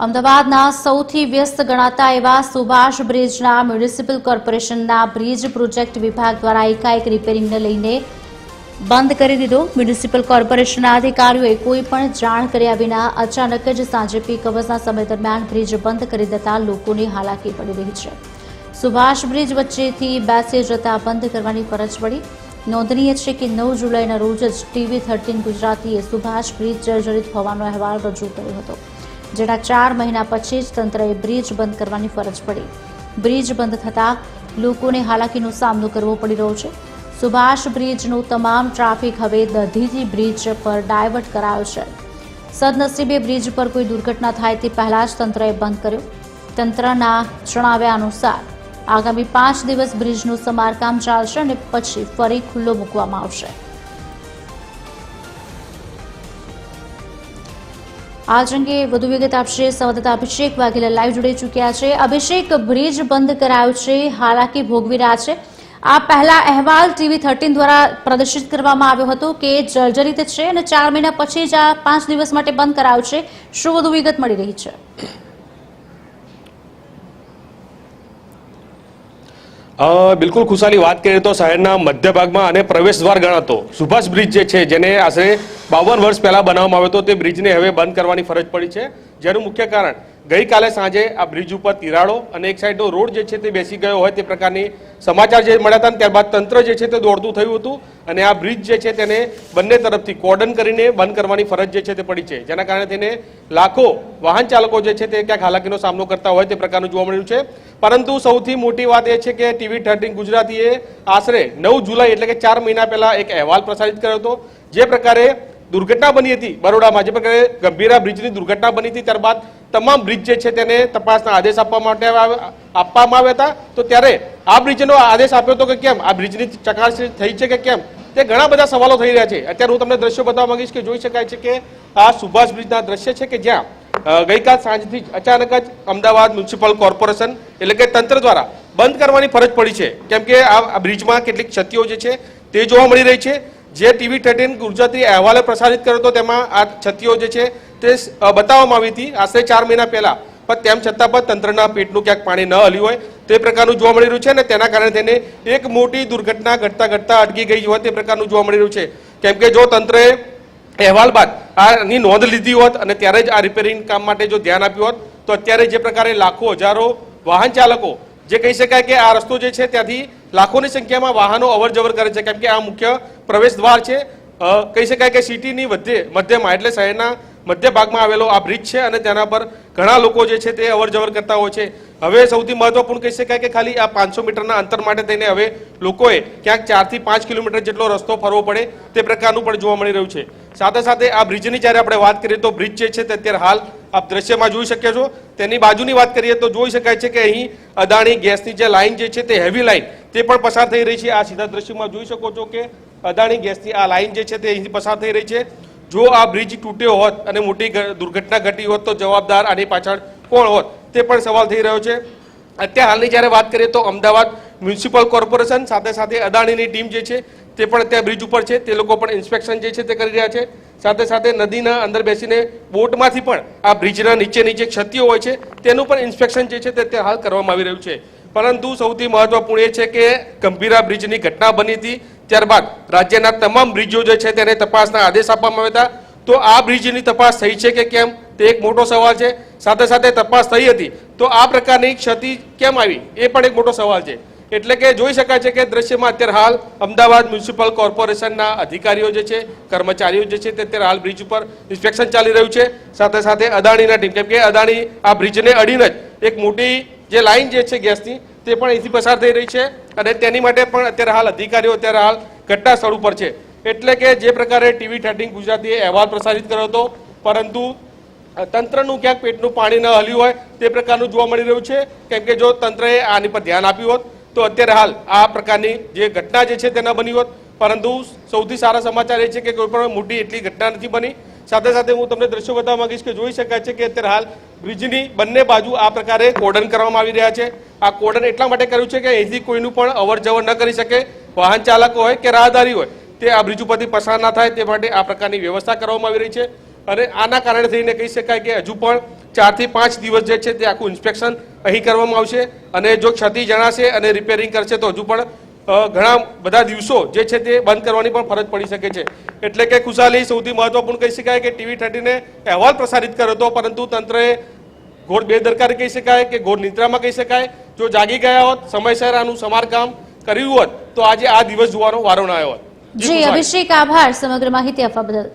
અમદાવાદના સૌથી વ્યસ્ત ગણાતા એવા સુભાષ બ્રિજના મ્યુનિસિપલ કોર્પોરેશનના બ્રિજ પ્રોજેક્ટ વિભાગ દ્વારા એકાએક રિપેરિંગને લઈને બંધ કરી દીધો. મ્યુનિસિપલ કોર્પોરેશનના અધિકારીઓએ કોઈ પણ જાણ કર્યા વિના અચાનક જ સાંજે પીક અવર્સના સમય દરમિયાન બ્રિજ બંધ કરી દેતા લોકોની હાલાકી પડી રહી છે. સુભાષ બ્રિજ વચ્ચેથી બેસે જતા બંધ કરવાની ફરજ પડી. નોંધનીય છે કે નવ જુલાઈના રોજ જ ટીવી થર્ટીન ગુજરાતીએ સુભાષ બ્રિજ જર્જરિત હોવાનો અહેવાલ રજૂ કર્યો હતો. જેના ચાર મહિના પછી જ તંત્રએ બ્રિજ બંધ કરવાની ફરજ પડી. બ્રિજ બંધ થતાં લોકોને હાલાકીનો સામનો કરવો પડી રહ્યો છે. સુભાષ બ્રિજનું તમામ ટ્રાફિક હવે દધીથી બ્રિજ પર ડાયવર્ટ કરાયો છે. સદનસીબે બ્રિજ પર કોઈ દુર્ઘટના થાય તે પહેલાં જ તંત્રએ બંધ કર્યો. તંત્રના જણાવ્યા અનુસાર, આગામી પાંચ દિવસ બ્રિજનું સમારકામ ચાલશે અને પછી ફરી ખુલ્લો મૂકવામાં આવશે. આજ અંગે વધુ વિગત આપશે સંવાદદાતા અભિષેક વાઘેલા લાઈવ જોડી ચૂક્યા છે. અભિષેક, બ્રિજ બંધ કરાયો છે, હાલાકી ભોગવી રહ્યા છે. આ પહેલા અહેવાલ ટીવી થર્ટીન દ્વારા પ્રદર્શિત કરવામાં આવ્યો હતો કે જર્જરિત છે અને ચાર મહિના પછી જ આ પાંચ દિવસ માટે બંધ કરાયો છે. શું વધુ વિગત મળી રહી છે? બિલકુલ ખુશાલી વાત કરીએ તો શહેરના મધ્ય ભાગમાં અને પ્રવેશ દ્વાર ગણાતો સુભાષ બ્રિજ જે છે, જેને આશરે બાવન વર્ષ પહેલા બનાવવામાં આવ્યો હતો. તે બ્રિજને હવે બંધ કરવાની ફરજ પડી છે. જેનું મુખ્ય કારણ, ગઈકાલે સાંજે આ બ્રિજ ઉપર તિરાડો અને એક સાઈડનો રોડ જે છે તે બેસી ગયો હોય તે પ્રકારની સમાચાર જે મળ્યા હતા ત્યારબાદ તંત્ર જે છે તે દોડતું થયું હતું અને આ બ્રિજ જે છે તેને બંને તરફથી કોર્ડન કરીને બંધ કરવાની ફરજ જે છે તે પડી છે. જેના કારણે તેને લાખો વાહન ચાલકો જે છે તે ક્યાંક હાલાકીનો સામનો કરતા હોય તે પ્રકારનું જોવા મળ્યું છે. પરંતુ સૌથી મોટી વાત એ છે કે ટીવી થર્ટીન ગુજરાતીએ આશરે નવ જુલાઈ એટલે કે ચાર મહિના પહેલા એક અહેવાલ પ્રસારિત કર્યો હતો. જે પ્રકારે દુર્ઘટના બની હતી. બરોડામાં જે પ્રકારે ગંભીરા બ્રિજની દુર્ઘટના બની હતી. ત્યારબાદ તમામ બ્રિજ જે છે તેને તપાસના આદેશ આપવા માટે આપવામાં આવ્યા હતા. તો ત્યારે આ બ્રિજનો આદેશ આપ્યો હતો કે કેમ? આ બ્રિજની ચકાસણી થઈ છે કે કેમ? તે ઘણા બધા સવાલો થઈ રહ્યા છે. અત્યારે હું તમને દ્રશ્યો બતાવવા માંગીશ કે જોઈ શકાય છે કે આ સુભાષ બ્રિજના દ્રશ્ય છે કે જ્યાં ગઈકાલ સાંજથી જ અચાનક જ અમદાવાદ મ્યુનિસિપલ કોર્પોરેશન એટલે કે તંત્ર દ્વારા બંધ કરવાની ફરજ પડી છે. કેમ કે આ બ્રિજમાં કેટલીક ક્ષતિઓ જે છે તે જોવા મળી રહી છે. જે ટીવી થર્ટીન ગુજરાતી અહેવાલે પ્રસારિત કર્યો હતો, તેમાં આ ક્ષતિઓ જે છે તે બતાવવામાં આવી હતી. આશરે ચાર મહિના પહેલા. પણ તેમ છતાં પણ તંત્રના પેટનું ક્યાંક પાણી ન હલ્યું હોય, તે પ્રકારનું જોવા મળી રહ્યું છે અને તેના કારણે તેને એક મોટી દુર્ઘટના ઘટતા ઘટતા અટકી ગઈ હોય તે પ્રકારનું જોવા મળી રહ્યું છે. કેમ કે જો તંત્રએ અહેવાલ બાદ આની નોંધ લીધી હોત અને ત્યારે જ આ રિપેરિંગ કામ માટે જો ધ્યાન આપ્યું હોત, તો અત્યારે જે પ્રકારે લાખો હજારો વાહન ચાલકો, જે કહી શકાય કે આ રસ્તો જે છે ત્યાંથી લાખોની સંખ્યામાં વાહનો અવરજવર કરે છે. કેમ કે આ મુખ્ય પ્રવેશ દ્વાર છે કહી શકાય કે સિટીની વધે, મધ્યમાં, એટલે શહેરના મધ્ય ભાગમાં આવેલો આ બ્રિજ છે અને તેના પર ઘણા લોકો જે છે તે અવરજવર કરતા હોય છે. હવે સૌથી મહત્વપૂર્ણ કહી શકાય કે ખાલી આ પાંચસો મીટરના અંતર માટે થઈને હવે લોકોએ ક્યાંક ચારથી પાંચ કિલોમીટર જેટલો રસ્તો ફરવો પડે તે પ્રકારનું પણ જોવા મળી રહ્યું છે. સાથે સાથે આ બ્રિજની જ્યારે આપણે વાત કરીએ તો બ્રિજ જે છે તે અત્યારે હાલ આપ દ્રશ્યમાં જોઈ શકીએ છો. તેની બાજુની વાત કરીએ તો જોઈ શકાય છે કે અહીં અદાણી ગેસની જે લાઈન જે છે તે હેવી લાઈન તે પણ પસાર થઈ રહી છે. આ સીધા દ્રશ્યમાં જોઈ શકો છો કે અદાણી ગેસની આ લાઇન જે છે તે અહીંથી પસાર થઈ રહી છે. જો આ બ્રિજ તૂટ્યો હોત અને મોટી દુર્ઘટના ઘટી હોત તો જવાબદાર આની પાછળ કોણ હોત તે પણ સવાલ થઈ રહ્યો છે. અત્યારે હાલની જ્યારે વાત કરીએ તો અમદાવાદ મ્યુનિસિપલ કોર્પોરેશન સાથે સાથે અદાણીની ટીમ જે છે તે પણ ત્યાં બ્રિજ ઉપર છે. તે લોકો પણ ઇન્સ્પેક્શન જે છે તે કરી રહ્યા છે. સાથે સાથે નદીના અંદર બેસીને બોટમાંથી પણ આ બ્રિજના નીચે નીચે ક્ષતિઓ હોય છે તેનું પણ ઇન્સ્પેક્શન જે છે તે હાલ કરવામાં આવી રહ્યું છે. પરંતુ સૌથી મહત્વપૂર્ણ એ છે કે ગંભીરા બ્રિજની ઘટના બની હતી. ત્યારબાદ રાજ્યના તમામ બ્રિજો જે છે તેને તપાસના આદેશ આપવામાં આવ્યા હતા. તો આ બ્રિજની તપાસ થઈ છે કે કેમ? તે એક મોટો સવાલ છે. સાથે સાથે તપાસ થઈ હતી. તો આ પ્રકારની ક્ષતિ કેમ આવી? એ પણ એક મોટો સવાલ છે. એટલે કે જોઈ શકાય છે કે દ્રશ્યમાં અત્યારે હાલ અમદાવાદ મ્યુનિસિપલ કોર્પોરેશનના અધિકારીઓ જે છે, કર્મચારીઓ જે છે તે અત્યારે હાલ બ્રિજ ઉપર ઇન્સ્પેક્શન ચાલી રહ્યું છે. સાથે સાથે અદાણીના ટીમ, કેમ કે અદાણી આ બ્રિજને અડીને જ એક મોટી જે લાઈન જે છે ગેસની, તે પણ અહીંથી પસાર થઈ રહી છે અને તેની માટે પણ અત્યારે હાલ અધિકારીઓ અત્યારે હાલ ઘટના સ્થળ ઉપર છે. એટલે કે જે પ્રકારે ટીવી થર્ટીન ગુજરાતીએ અહેવાલ પ્રસારિત કર્યો હતો, પરંતુ તંત્રનું ક્યાંક પેટનું પાણી ન હલ્યું હોય તે પ્રકારનું જોવા મળી રહ્યું છે. કેમ કે જો તંત્રએ આની પર ધ્યાન આપ્યું હોત, તો અત્યારે હાલ આ પ્રકારની જે ઘટના જે છે તે ન બની હોત. પરંતુ સૌથી સારા સમાચાર એ છે કે કોઈ પણ મોટી એટલી ઘટના નથી બની સાથે સાથે હું તમને દ્રશ્યો બતાવવા માંગીશ કે જોઈ શકાય છે કે અત્યારે હાલ બ્રિજની બંને બાજુ આ પ્રકારે કોર્ડન કરવામાં આવી રહ્યા છે. આ કોર્ડન એટલા માટે કર્યું છે કે અહીંથી કોઈનું પણ અવર જવર ન કરી શકે, વાહન ચાલકો હોય કે રાહદારી હોય, તે આ બ્રિજ ઉપરથી પસાર ના થાય, તે માટે આ પ્રકારની વ્યવસ્થા કરવામાં આવી રહી છે. અને આના કારણે થઈને કહી શકાય કે હજુ પણ ચારથી પાંચ દિવસ જે છે તે આખું ઇન્સ્પેક્શન અહીં કરવામાં આવશે. અને જો ક્ષતિ જણાશે અને રિપેરિંગ કરશે તો હજુ પણ ઘણા બધા દિવસો જે છે તે બંધ કરવાની પણ ફરજ પડી શકે છે. એટલે કે ખુશાલી સૌથી મહત્વપૂર્ણ કહી શકાય કે ટીવી થર્ટીને અહેવાલ પ્રસારિત કર્યો હતો પરંતુ તંત્રએ ઘોર બેદરકારી કહી શકાય કે ઘોર નિદ્રામાં કહી શકાય. જો જાગી ગયા હોત સમયસર આનું સમારકામ કર્યું હોત તો આજે આ દિવસ જોવાનો વારો ના આવ્યો હોત. જી, અભિષેક આભાર. સમગ્ર માહિતી આપવા બદલ.